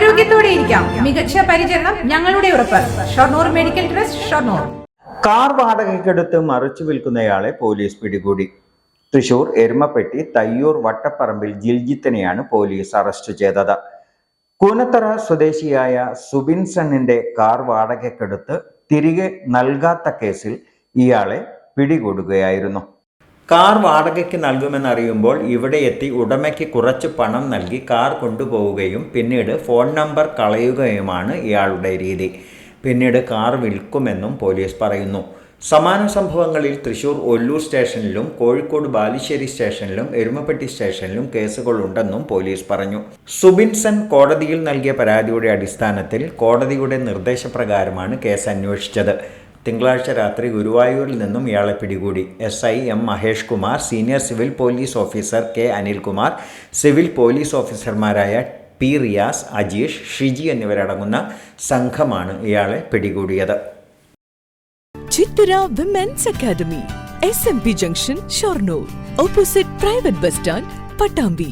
ആരോഗ്യത്തോടെ ഇരിക്കാം മികച്ച പരിചരണം ഞങ്ങളുടെ ഉറപ്പ്. Shoranur medical trust Shoranur. Car വാടകയ്ക്കെടുത്ത് മറിച്ചു വിൽക്കുന്നയാളെ പോലീസ് പിടികൂടി. തൃശൂർ എരുമപ്പെട്ടി തയ്യൂർ വട്ടപ്പറമ്പിൽ ജിൽജിത്തിനെയാണ് പോലീസ് അറസ്റ്റ് ചെയ്തത്. കൂനത്തറ സ്വദേശിയായ സുബിൻസണിന്റെ കാർ വാടകയ്ക്കെടുത്ത് തിരികെ നൽകാത്ത കേസിൽ ഇയാളെ പിടികൂടുകയായിരുന്നു. കാർ വാടകയ്ക്ക് നൽകുമെന്നറിയുമ്പോൾ ഇവിടെ എത്തി ഉടമയ്ക്ക് കുറച്ച് പണം നൽകി കാർ കൊണ്ടുപോവുകയും പിന്നീട് ഫോൺ നമ്പർ കളയുകയുമാണ് ഇയാളുടെ രീതി. പിന്നീട് കാർ വിൽക്കുമെന്നും പോലീസ് പറയുന്നു. സമാന സംഭവങ്ങളിൽ തൃശൂർ ഒല്ലൂർ സ്റ്റേഷനിലും കോഴിക്കോട് ബാലുശ്ശേരി സ്റ്റേഷനിലും എരുമപ്പെട്ടി സ്റ്റേഷനിലും കേസുകളുണ്ടെന്നും പോലീസ് പറഞ്ഞു. സുബിൻസൺ കോടതിയിൽ നൽകിയ പരാതിയുടെ അടിസ്ഥാനത്തിൽ കോടതിയുടെ നിർദ്ദേശപ്രകാരമാണ് കേസ് അന്വേഷിച്ചത്. തിങ്കളാഴ്ച രാത്രി ഗുരുവായൂരിൽ നിന്നും ഇയാളെ പിടികൂടി. S I M Mahesh Kumar senior civil police officer K Anilkumar civil police ഓഫീസർമാരായ പി റിയാസ് അജീഷ് ഷിജി എന്നിവരടങ്ങുന്ന സംഘമാണ് ഇയാളെ പിടികൂടിയത്. Chithara women's academy S M P junction Shoranur opposite private bus stand Pattambi